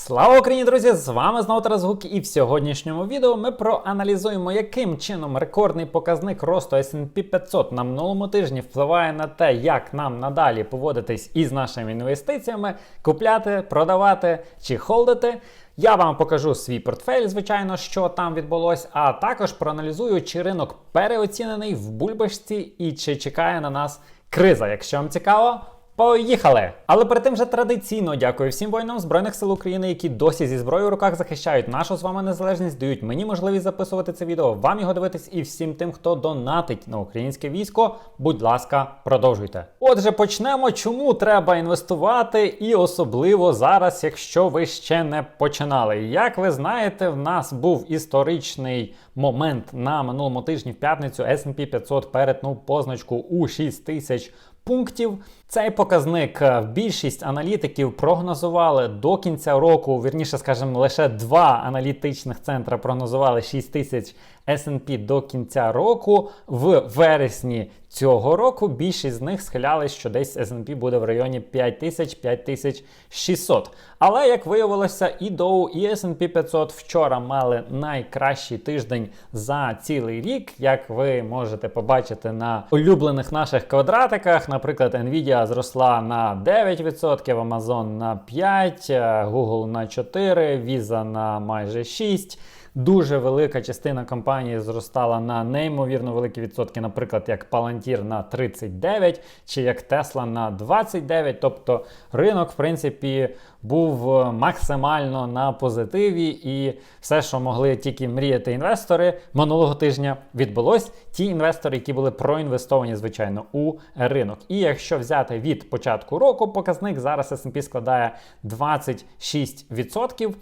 Слава Україні, друзі! З вами знову Тарас Гук, і в сьогоднішньому відео ми проаналізуємо, яким чином рекордний показник росту S&P 500 на минулому тижні впливає на те, як нам надалі поводитись із нашими інвестиціями, купляти, продавати чи холдити. Я вам покажу свій портфель, звичайно, що там відбулось, а також проаналізую, чи ринок переоцінений в бульбашці і чи чекає на нас криза. Якщо вам цікаво. Поїхали! Але перед тим же традиційно дякую всім воїнам Збройних сил України, які досі зі зброєю в руках захищають нашу з вами незалежність, дають мені можливість записувати це відео, вам його дивитись і всім тим, хто донатить на українське військо. Будь ласка, продовжуйте. Отже, почнемо. Чому треба інвестувати, і особливо зараз, якщо ви ще не починали. Як ви знаєте, в нас був історичний момент на минулому тижні в п'ятницю S&P 500 перетнув позначку у 6 тисяч пунктів. Цей показник е, більшість аналітиків прогнозували до кінця року. Вірніше, скажімо, лише два аналітичних центри прогнозували 6 тисяч S&P до кінця року. В вересні цього року більшість з них схилялись, що десь S&P буде в районі 5000-5600. Але як виявилося, і Dow, і S&P 500 вчора мали найкращий тиждень за цілий рік. Як ви можете побачити на улюблених наших квадратиках, наприклад, Nvidia зросла на 9%, Amazon на 5%, Google на 4%, Visa на майже 6%. Дуже велика частина компанії зростала на неймовірно великі відсотки, наприклад, як Palantir на 39 чи як Tesla на 29. Тобто ринок, в принципі, був максимально на позитиві, і все, що могли тільки мріяти інвестори минулого тижня, відбулось. Ті інвестори, які були проінвестовані, звичайно, у ринок. І якщо взяти від початку року, показник зараз S&P складає 26%.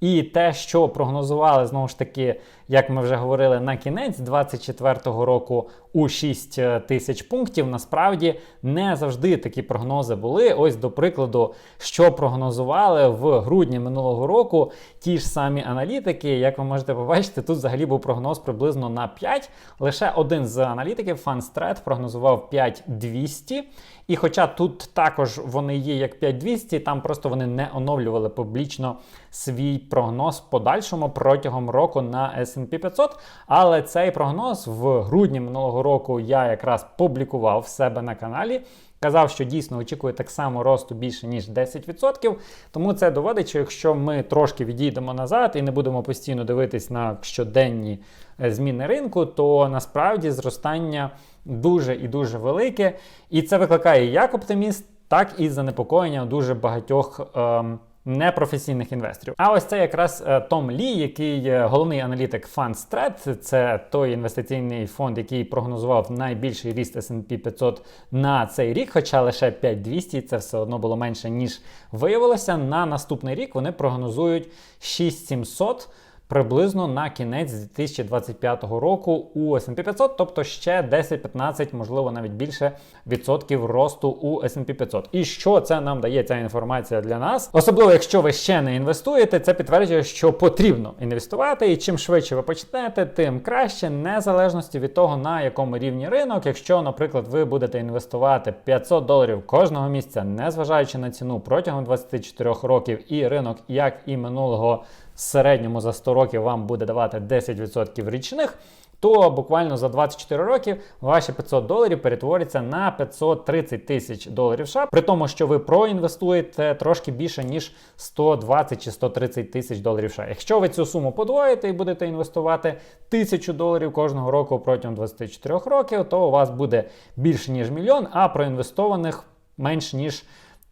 І те, що прогнозували знову ж таки, як ми вже говорили, на кінець 2024 року у 6 е, тисяч пунктів, насправді не завжди такі прогнози були. Ось, до прикладу, що прогнозували в грудні минулого року ті ж самі аналітики, як ви можете побачити, тут взагалі був прогноз приблизно на 5. Лише один з аналітиків, FunStrat, прогнозував 5200. І хоча тут також вони є як 5200, там просто вони не оновлювали публічно свій прогноз подальшому протягом року на S&P 500. Але цей прогноз в грудні минулого року я якраз публікував в себе на каналі. Казав, що дійсно очікує так само росту більше, ніж 10%. Тому це доводить, що якщо ми трошки відійдемо назад і не будемо постійно дивитись на щоденні е, зміни ринку, то насправді зростання дуже і дуже велике. І це викликає як оптиміст, так і занепокоєння дуже багатьох. Ем, непрофесійних інвесторів. А ось це якраз е, Том Лі, який головний аналітик FundStrat, це той інвестиційний фонд, який прогнозував найбільший ріст S&P 500 на цей рік, хоча лише 5200, це все одно було менше, ніж виявилося. На наступний рік вони прогнозують 6700 приблизно на кінець 2025 року у S&P 500, тобто ще 10-15, можливо, навіть більше відсотків росту у S&P 500. І що це нам дає ця інформація для нас? Особливо, якщо ви ще не інвестуєте, це підтверджує, що потрібно інвестувати, і чим швидше ви почнете, тим краще, незалежності від того, на якому рівні ринок. Якщо, наприклад, ви будете інвестувати 500 доларів кожного місяця, незважаючи на ціну протягом 24 років, і ринок, як і минулого середньому за 100 років вам буде давати 10% річних, то буквально за 24 роки ваші 500 доларів перетворяться на 530 тисяч доларів США, при тому, що ви проінвестуєте трошки більше, ніж 120 чи 130 тисяч доларів США. Якщо ви цю суму подвоїте і будете інвестувати 1000 доларів кожного року протягом 24 років, то у вас буде більше, ніж мільйон, а проінвестованих менш ніж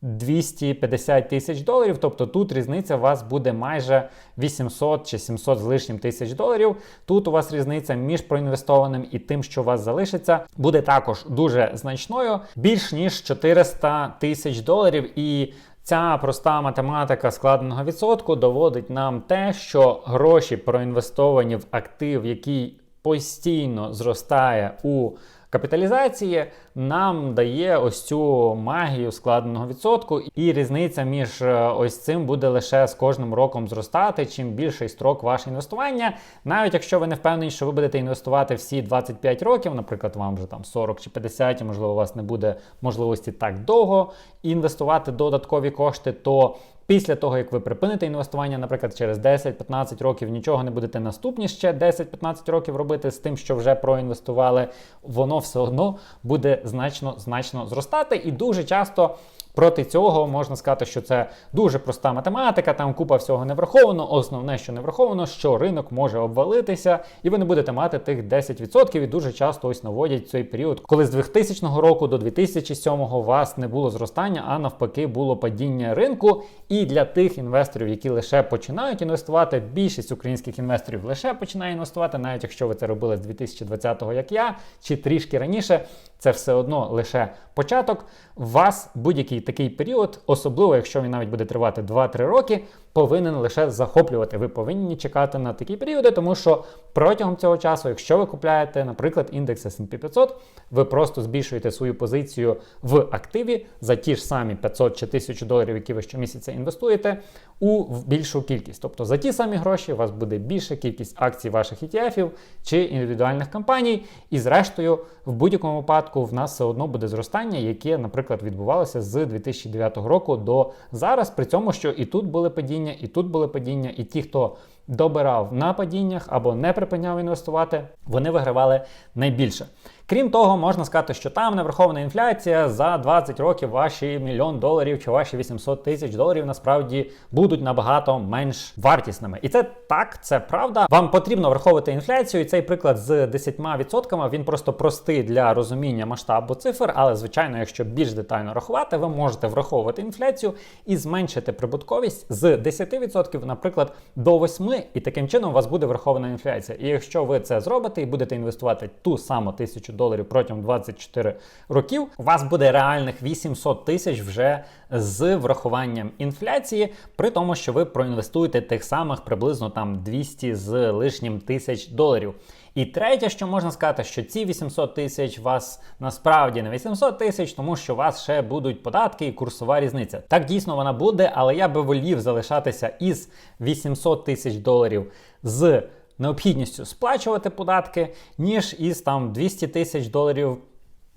250 тисяч доларів, тобто тут різниця у вас буде майже 800 чи 700 з лишнім тисяч доларів. Тут у вас різниця між проінвестованим і тим, що у вас залишиться, буде також дуже значною, більш ніж 400 тисяч доларів. І Ця проста математика складеного відсотку доводить нам те, що гроші проінвестовані в актив, який постійно зростає у капіталізації нам дає ось цю магію складеного відсотку, і різниця між е, ось цим буде лише з кожним роком зростати. Чим більший строк ваше інвестування, навіть якщо ви не впевнені, що ви будете інвестувати всі 25 років, наприклад, вам вже там 40 чи 50, і можливо, у вас не буде можливості так довго інвестувати додаткові кошти, то Після того, як ви припините інвестування, наприклад, через 10-15 років нічого не будете наступні ще 10-15 років робити з тим, що вже проінвестували, воно все одно буде значно значно зростати. І дуже часто проти цього можна сказати, що це дуже проста математика, там купа всього не враховано. Основне, що не враховано, що ринок може обвалитися, і ви не будете мати тих 10%. І дуже часто ось наводять цей період, коли з 2000 року до 2007 у вас не було зростання, а навпаки, було падіння ринку. І для тих інвесторів, які лише починають інвестувати, більшість українських інвесторів лише починає інвестувати, навіть якщо ви це робили з 2020-го, як я, чи трішки раніше, це все одно лише початок. Вас будь-який такий період, особливо якщо він навіть буде тривати 2-3 роки, повинен лише захоплювати. Ви повинні чекати на такі періоди, тому що протягом цього часу, якщо ви купляєте, наприклад, індекс S&P 500, ви просто збільшуєте свою позицію в активі за ті ж самі 500 чи 1000 доларів, які ви щомісяця інвестуєте, у більшу кількість. Тобто за ті самі гроші у вас буде більша кількість акцій ваших ETF чи індивідуальних компаній, і зрештою, в будь-якому випадку, в нас все одно буде зростання, яке, наприклад, відбувалося з 2009 року до зараз, при цьому, що і тут були падіння, і тут були падіння, і ті, хто добирав на падіннях або не припиняв інвестувати, вони вигравали найбільше. Крім того, можна сказати, що там не врахована інфляція за 20 років ваші мільйон доларів чи ваші 800 тисяч доларів насправді будуть набагато менш вартісними. І це так, це правда. Вам потрібно враховувати інфляцію. І цей приклад з 10% він просто простий для розуміння масштабу цифр. Але, звичайно, якщо більш детально рахувати, ви можете враховувати інфляцію і зменшити прибутковість з 10%, наприклад, до 8%, і таким чином у вас буде врахована інфляція. І якщо ви це зробите і будете інвестувати ту саму тисячу доларів протягом 24 років, у вас буде реальних 800 тисяч вже з врахуванням інфляції, при тому, що ви проінвестуєте тих самих приблизно там 200 з лишнім тисяч доларів. І третє, що можна сказати, що ці 800 тисяч вас насправді не 800 тисяч, тому що у вас ще будуть податки і курсова різниця. Так дійсно вона буде, але я би волів залишатися із 800 тисяч доларів з необхідністю сплачувати податки, ніж із там 200 тисяч доларів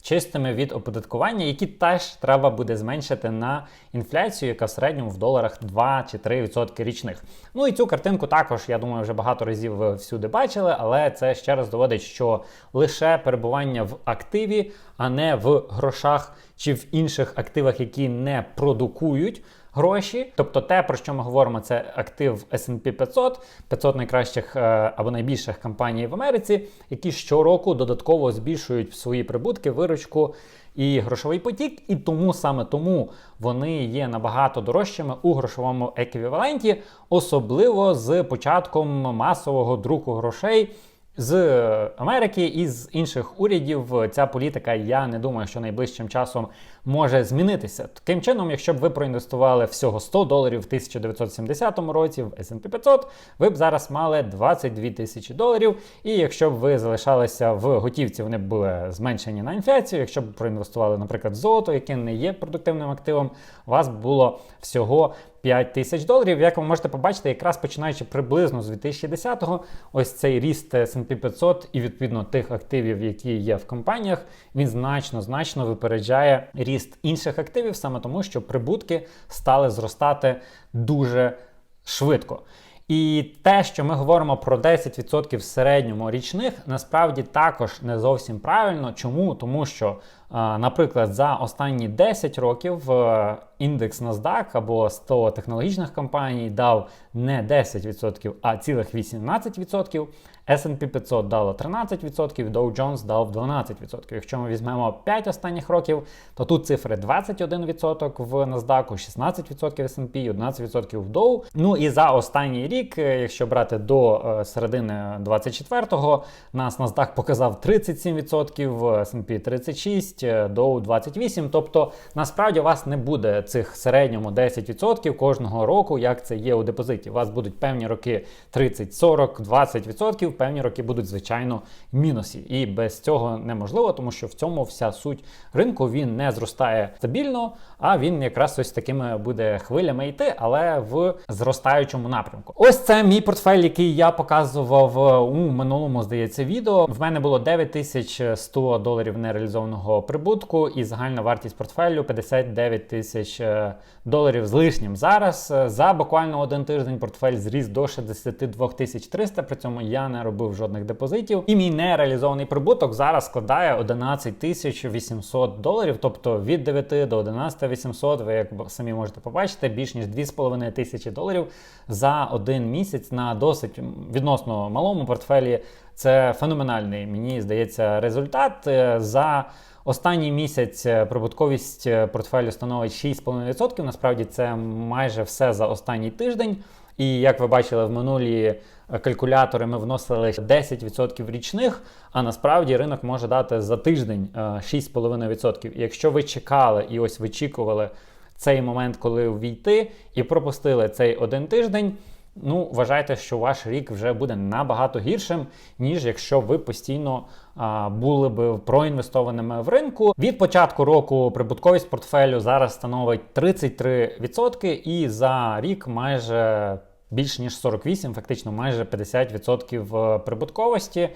чистими від оподаткування, які теж треба буде зменшити на інфляцію, яка в середньому в доларах 2 чи 3% річних. Ну і цю картинку також, я думаю, вже багато разів ви всюди бачили, але це ще раз доводить, що лише перебування в активі, а не в грошах чи в інших активах, які не продукують гроші. Тобто те, про що ми говоримо, це актив S&P 500, 500 найкращих е, або найбільших компаній в Америці, які щороку додатково збільшують свої прибутки, виручку. І грошовий потік, і тому саме тому вони є набагато дорожчими у грошовому еквіваленті, особливо з початком масового друку грошей з Америки і з інших урядів. Ця політика, я не думаю, що найближчим часом може змінитися. Таким чином, якщо б ви проінвестували всього 100 доларів в 1970 році в S&P 500, ви б зараз мали 22 тисячі доларів. І якщо б ви залишалися в готівці, вони б були зменшені на інфляцію. Якщо б проінвестували, наприклад, золото, яке не є продуктивним активом, у вас було всього 5 тисяч доларів. Як ви можете побачити, якраз починаючи приблизно з 2010-го, ось цей ріст S&P 500 і відповідно тих активів, які є в компаніях, він значно значно випереджає ріст інших активів, саме тому, що прибутки стали зростати дуже швидко. І те, що ми говоримо про 10% в середньому річних, насправді також не зовсім правильно. Чому? Тому що, наприклад, за останні 10 років е, індекс NASDAQ або 100 технологічних компаній дав не 10%, а цілих 18%. S&P 500 дало 13%, Dow Jones дав 12%. Якщо ми візьмемо 5 останніх років, то тут цифри 21% в NASDAQ, 16% в S&P, 11% в Dow. Ну і за останній рік, е, якщо брати до е, середини 24-го, нас NASDAQ показав 37%, S&P 36%, Dow 28%. Тобто, насправді у вас не буде цих середньому 10% кожного року, як це є у депозиті. У вас будуть певні роки 30, 40, 20% певні роки будуть, звичайно, мінусі. І без цього неможливо, тому що в цьому вся суть ринку він не зростає стабільно, а він якраз ось такими буде хвилями йти, але в зростаючому напрямку. Ось це мій портфель, який я показував у минулому, здається, відео. В мене було 9100 доларів нереалізованого прибутку, і загальна вартість портфелю 59 тисяч е, доларів з лишнім. Зараз е, за буквально один тиждень портфель зріс до 62 тисяч 300, При цьому я не робив жодних депозитів. І мій нереалізований прибуток зараз складає 11 тисяч 800 доларів, тобто від 9 до 11 800, ви як самі можете побачити, більш ніж 2,5 тисячі доларів за один місяць на досить відносно малому портфелі. Це феноменальний, мені здається, результат. Е, за останній місяць е, прибутковість е, портфелю становить 6,5%. Насправді це майже все за останній тиждень. І як ви бачили в минулі калькулятори, ми вносили 10% річних, а насправді ринок може дати за тиждень 6,5%. І якщо ви чекали і ось вичікували цей момент, коли ввійти, і пропустили цей один тиждень ну вважайте, що ваш рік вже буде набагато гіршим, ніж якщо ви постійно а, були б проінвестованими в ринку. Від початку року прибутковість портфелю зараз становить 33%, і за рік майже більш ніж 48, фактично майже 50% прибутковості.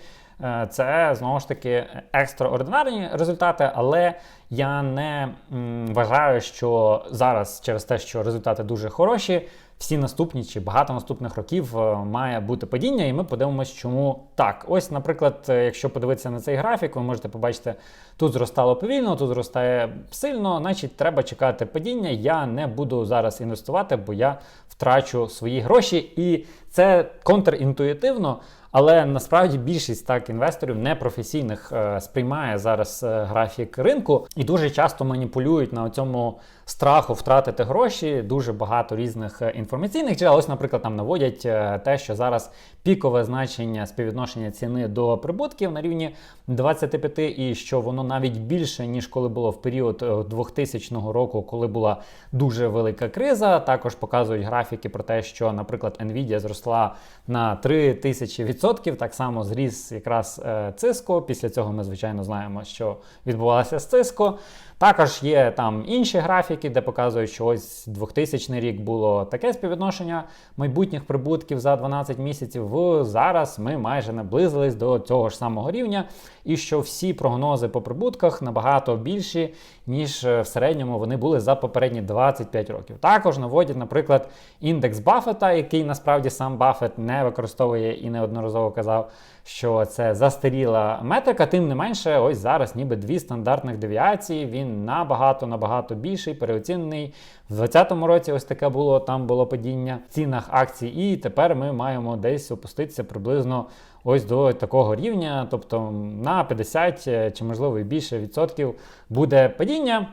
Е, це знову ж таки екстраординарні результати, але я не м, вважаю, що зараз через те, що результати дуже хороші, всі наступні чи багато наступних років е, має бути падіння, і ми подивимось, чому так. Ось, наприклад, е, якщо подивитися на цей графік, ви можете побачити, тут зростало повільно, тут зростає сильно, значить треба чекати падіння. Я не буду зараз інвестувати, бо я втрачу свої гроші. І це контрінтуїтивно. Але насправді більшість так інвесторів непрофесійних е, сприймає зараз графік ринку і дуже часто маніпулюють на цьому страху втратити гроші. Дуже багато різних е, інформаційних джерел. Ось, наприклад, там наводять е, те, що зараз пікове значення співвідношення ціни до прибутків на рівні 25, і що воно навіть більше ніж коли було в період 2000 е, року, коли була дуже велика криза. Також показують графіки про те, що, наприклад, Nvidia зросла на 3000%, так само зріс якраз Cisco. Після цього ми звичайно знаємо, що відбувалося з Cisco. Також є там інші графіки, де показують, що ось 2000 рік було таке співвідношення майбутніх прибутків за 12 місяців. В зараз ми майже наблизились до цього ж самого рівня, і що всі прогнози по прибутках набагато більші, ніж е, в середньому вони були за попередні 25 років. Також наводять, наприклад, індекс Баффета, який насправді сам Баффет не використовує і неодноразово казав що це застаріла метрика, тим не менше, ось зараз ніби дві стандартних девіації. Він набагато набагато більший, переоцінений. В 2020 році ось таке було, там було падіння в цінах акцій, і тепер ми маємо десь опуститися приблизно ось до такого рівня. Тобто на 50 е, чи можливо і більше відсотків буде падіння.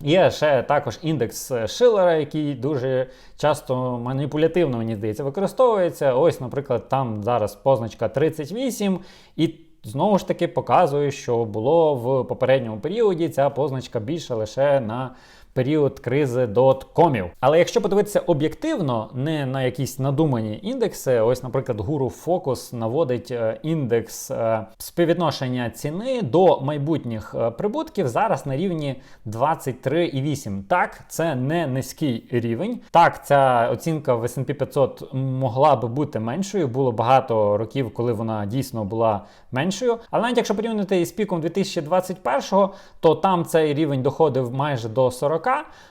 Є ще також індекс Шиллера, який дуже часто маніпулятивно, мені здається, використовується. Ось, наприклад, там зараз позначка 38, і знову ж таки показує, що було в попередньому періоді ця позначка більше лише на період кризи доткомів. Але якщо подивитися об'єктивно, не на якісь надумані індекси, ось, наприклад, Guru Focus наводить е, індекс е, співвідношення ціни до майбутніх е, прибутків зараз на рівні 23,8. Так, це не низький рівень. Так, ця оцінка в S&P 500 могла би бути меншою. Було багато років, коли вона дійсно була меншою. Але навіть якщо порівняти із піком 2021, то там цей рівень доходив майже до 40.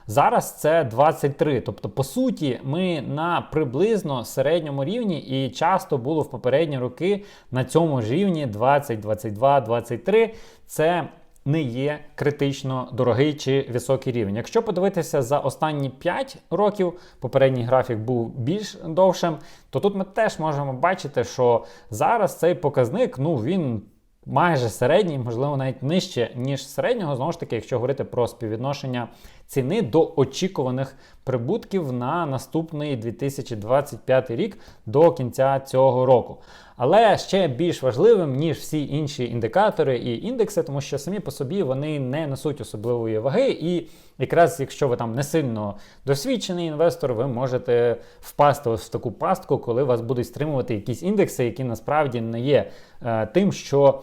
Зараз це 23. Тобто, по суті, ми на приблизно середньому рівні і часто було в попередні роки на цьому ж рівні 20, 22, 23. Це не є критично дорогий чи високий рівень. Якщо подивитися за останні 5 років, попередній графік був більш довшим, то тут ми теж можемо бачити, що зараз цей показник, ну він майже середній, можливо, навіть нижче, ніж середнього, знову ж таки, якщо говорити про співвідношення ціни до очікуваних прибутків на наступний 2025 рік до кінця цього року. Але ще більш важливим, ніж всі інші індикатори і індекси, тому що самі по собі вони не несуть особливої ваги. І якраз якщо ви там не сильно досвідчений інвестор, ви можете впасти ось в таку пастку, коли вас будуть стримувати якісь індекси, які насправді не є е, тим, що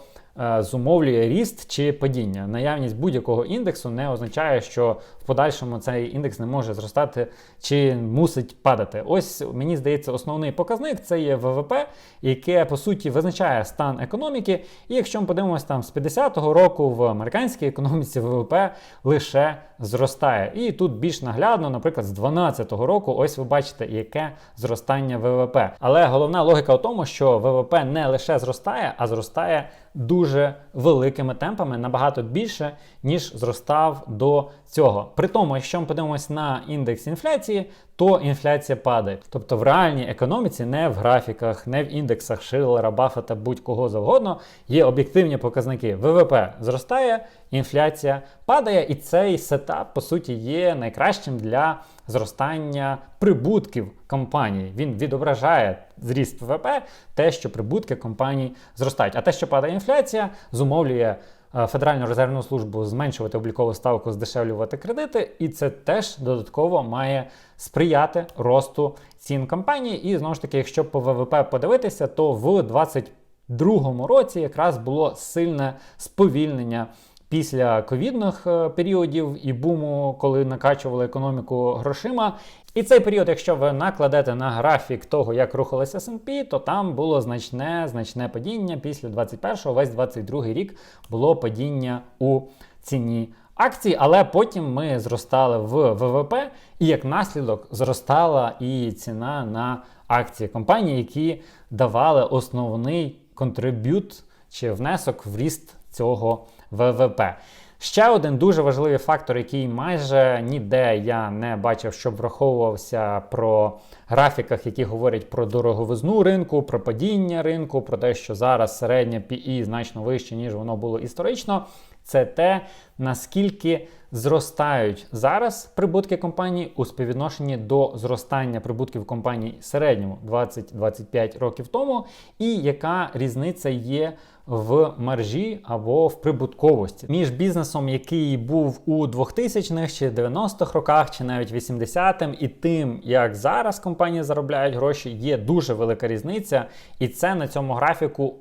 зумовлює ріст чи падіння. Наявність будь-якого індексу не означає, що в подальшому цей індекс не може зростати чи мусить падати. Ось мені здається, основний показник це є ВВП, яке по суті визначає стан економіки. І якщо ми подивимося там з 50-го року в американській економіці ВВП лише зростає. І тут більш наглядно, наприклад, з 12-го року, ось ви бачите, яке зростання ВВП. Але головна логіка в тому, що ВВП не лише зростає, а зростає дуже великими темпами, набагато більше, ніж зростав до цього. При тому, якщо ми подивимося на індекс інфляції, то інфляція падає. Тобто в реальній економіці, не в графіках, не в індексах Шиллера, Баффета, будь-кого завгодно, є об'єктивні показники. ВВП зростає, інфляція падає, і цей сетап, по суті, є найкращим для зростання прибутків компанії. Він відображає зріст ВВП, те, що прибутки компаній зростають. А те, що падає інфляція, зумовлює. е, Федеральну резервну службу зменшувати облікову ставку, здешевлювати кредити, і це теж додатково має сприяти росту цін компанії. І знову ж таки, якщо по ВВП подивитися, то в 2022 році якраз було сильне сповільнення після ковідних е, періодів і буму, коли накачували економіку грошима. І цей період, якщо ви накладете на графік того, як рухалося S&P, то там було значне значне падіння. Після 21-го, весь 22 рік було падіння у ціні акцій, але потім ми зростали в ВВП, і як наслідок зростала і ціна на акції компаній, які давали основний контриб'ют чи внесок в ріст цього ВВП. Ще один дуже важливий фактор, який майже ніде я не бачив, щоб враховувався про графіках, які говорять про дороговизну ринку, про падіння ринку, про те, що зараз середнє PE значно вище, ніж воно було історично. Це те, наскільки зростають зараз прибутки компаній у співвідношенні до зростання прибутків компаній середньому 20-25 років тому, і яка різниця є в маржі або в прибутковості між бізнесом, який був у 2000-х чи 90-х роках, чи навіть 80-м, і тим, як зараз компанії заробляють гроші, є дуже велика різниця, і це на цьому графіку.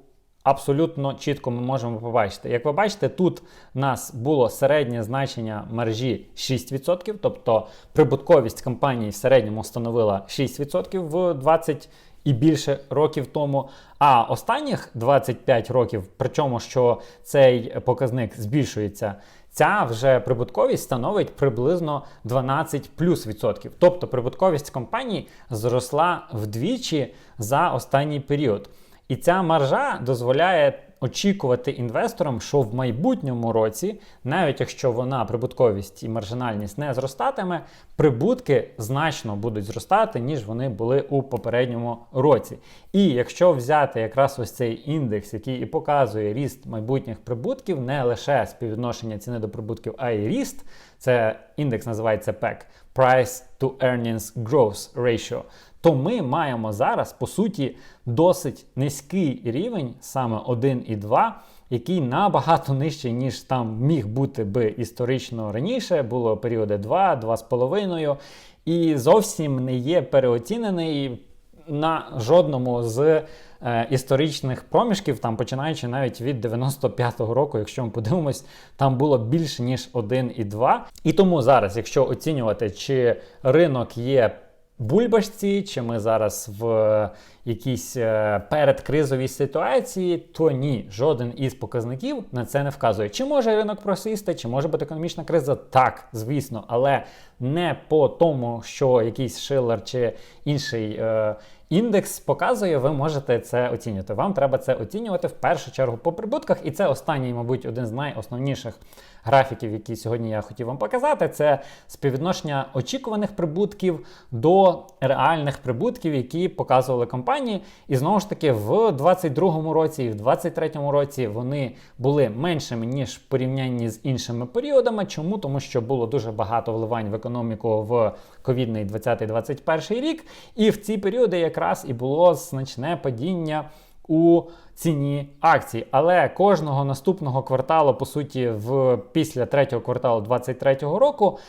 Абсолютно чітко ми можемо побачити. Як ви бачите, тут у нас було середнє значення мережі 6%, тобто прибутковість компанії в середньому становила 6% в 20 і більше років тому. А останніх 25 років, причому що цей показник збільшується, ця вже прибутковість становить приблизно 12 плюс відсотків. Тобто прибутковість компанії зросла вдвічі за останній період. І ця маржа дозволяє очікувати інвесторам, що в майбутньому році, навіть якщо вона прибутковість і маржинальність не зростатиме, прибутки значно будуть зростати, ніж вони були у попередньому році. І якщо взяти якраз ось цей індекс, який і показує ріст майбутніх прибутків, не лише співвідношення ціни до прибутків, а й ріст, це індекс називається PEC – Price to Earnings Growth Ratio, то ми маємо зараз, по суті, досить низький рівень, саме 1,2, який набагато нижчий, ніж там міг бути би історично раніше, було періоди 2, 2,5, і зовсім не є переоцінений на жодному з е, історичних проміжків, там починаючи навіть від 95-го року, якщо ми подивимось, там було більше ніж 1,2. І тому зараз, якщо оцінювати, чи ринок є бульбашці, чи ми зараз в якійсь е, передкризовій ситуації, то ні, жоден із показників на це не вказує. Чи може ринок просісти, чи може бути економічна криза? Так, звісно, але не по тому, що якийсь шилер чи інший е, індекс показує, ви можете це оцінювати. Вам треба це оцінювати в першу чергу по прибутках, і це останній, мабуть, один з найосновніших графіків, які сьогодні я хотів вам показати. Це співвідношення очікуваних прибутків до реальних прибутків, які показували компанії. І знову ж таки, в 2022 році і в 2023 році вони були меншими ніж в порівнянні з іншими періодами. Чому? Тому що було дуже багато вливань в економіку в ковідний 20-21 рік, і в ці періоди якраз і було значне падіння. У ціні акцій, але кожного наступного кварталу, по суті, в після третього кварталу 2023 року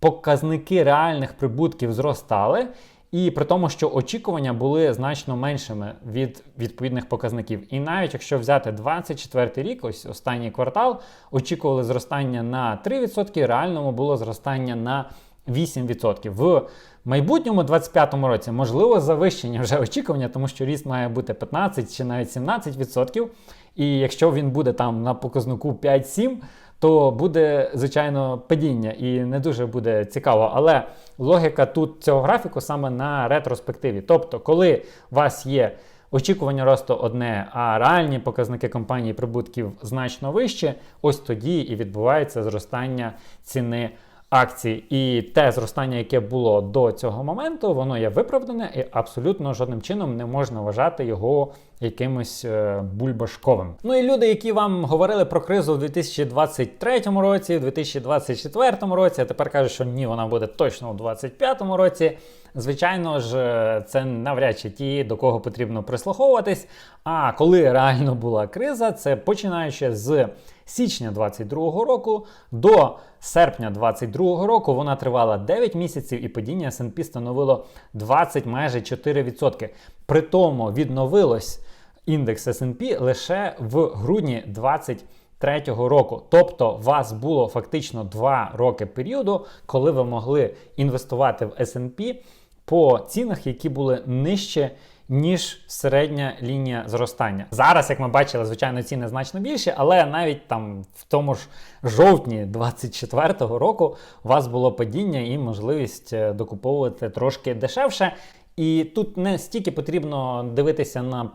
показники реальних прибутків зростали. І при тому, що очікування були значно меншими від відповідних показників. І навіть якщо взяти 24 рік, ось останній квартал, очікували зростання на 3%, реальному було зростання на 8%. В майбутньому 25-му році можливо завищення вже очікування, тому що ріст має бути 15 чи навіть 17%. І якщо він буде там на показнику 5-7, то буде, звичайно, падіння і не дуже буде цікаво. Але логіка тут цього графіку саме на ретроспективі. Тобто, коли у вас є очікування росту одне, а реальні показники компанії прибутків значно вищі, ось тоді і відбувається зростання ціни. Акцій і те зростання, яке було до цього моменту, воно є виправдане і абсолютно жодним чином не можна вважати його якимось е, бульбашковим. Ну і люди, які вам говорили про кризу в 2023 році, в 2024 році, а тепер кажуть, що ні, вона буде точно у 2025 році. Звичайно ж, е, це навряд чи ті, до кого потрібно прислуховуватись. А коли реально була криза, це починаючи з січня 22 року до серпня 22 року вона тривала 9 місяців і падіння S&P становило 20 майже 4%. При тому відновилось індекс S&P лише в грудні 23 року. Тобто, вас було фактично 2 роки періоду, коли ви могли інвестувати в S&P по цінах, які були нижче. Ніж середня лінія зростання. Зараз, як ми бачили, звичайно, ціни значно більші, але навіть там в тому ж жовтні 24-го року у вас було падіння і можливість е, докуповувати трошки дешевше. І тут не стільки потрібно дивитися на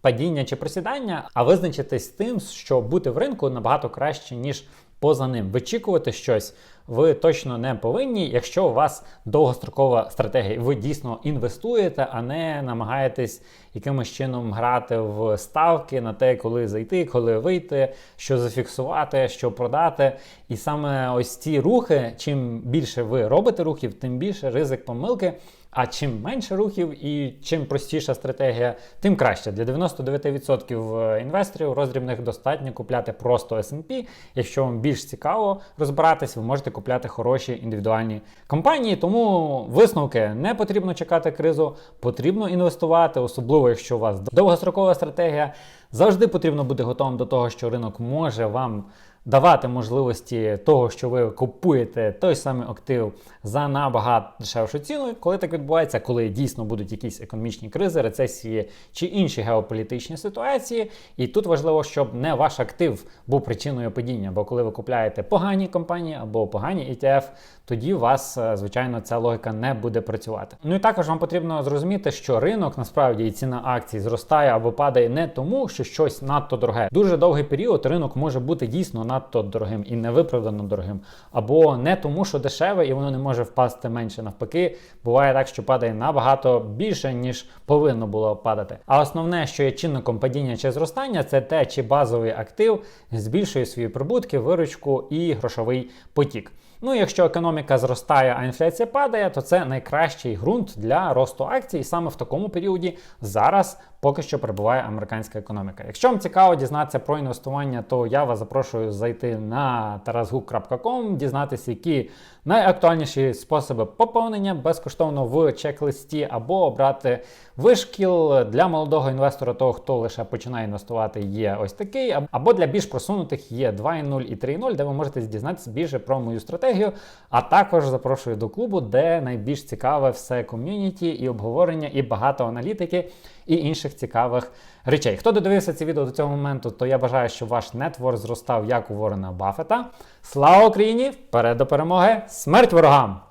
падіння чи просідання, а визначитись тим, що бути в ринку набагато краще, ніж поза ним. Вичікувати щось ви точно не повинні, якщо у вас довгострокова стратегія. Ви дійсно інвестуєте, а не намагаєтесь якимось чином грати в ставки на те, коли зайти, коли вийти, що зафіксувати, що продати. І саме ось ці рухи, чим більше ви робите рухів, тим більше ризик помилки. А чим менше рухів і чим простіша стратегія, тим краще. Для 99% інвесторів роздрібних достатньо купляти просто S&P. Якщо вам більш цікаво розбиратись, ви можете купляти хороші індивідуальні компанії. Тому висновки не потрібно чекати кризу, потрібно інвестувати, особливо якщо у вас довгострокова стратегія. Завжди потрібно бути готовим до того, що ринок може вам давати можливості того, що ви купуєте той самий актив за набагато дешевшу ціну, коли так відбувається, коли дійсно будуть якісь економічні кризи, рецесії чи інші геополітичні ситуації. І тут важливо, щоб не ваш актив був причиною падіння, бо коли ви купляєте погані компанії або погані ETF, тоді у вас, е, звичайно, ця логіка не буде працювати. Ну і також вам потрібно зрозуміти, що ринок насправді і ціна акцій зростає або падає не тому, що щось надто дороге. Дуже довгий період ринок може бути дійсно надто дорогим і невиправдано дорогим, або не тому, що дешеве і воно не може впасти менше. Навпаки, буває так, що падає набагато більше, ніж повинно було падати. А основне, що є чинником падіння чи зростання, це те, чи базовий актив збільшує свої прибутки, виручку і грошовий потік. Ну, якщо економіка зростає, а інфляція падає, то це найкращий ґрунт для росту акцій. І саме в такому періоді зараз поки що перебуває американська економіка. Якщо вам цікаво дізнатися про інвестування, то я вас запрошую зайти на tarasguk.com, дізнатися, які найактуальніші способи поповнення безкоштовно в чек-листі, або обрати вишкіл для молодого інвестора, того, хто лише починає інвестувати, є ось такий, або для більш просунутих є 2.0 і 3.0, де ви можете дізнатися більше про мою стратегію. А також запрошую до клубу, де найбільш цікаве все ком'юніті і обговорення, і багато аналітики і інших цікавих речей. Хто додивився це відео до цього моменту, то я бажаю, щоб ваш нетвор зростав як у Ворона Баффета. Слава Україні! Вперед до перемоги! Смерть ворогам!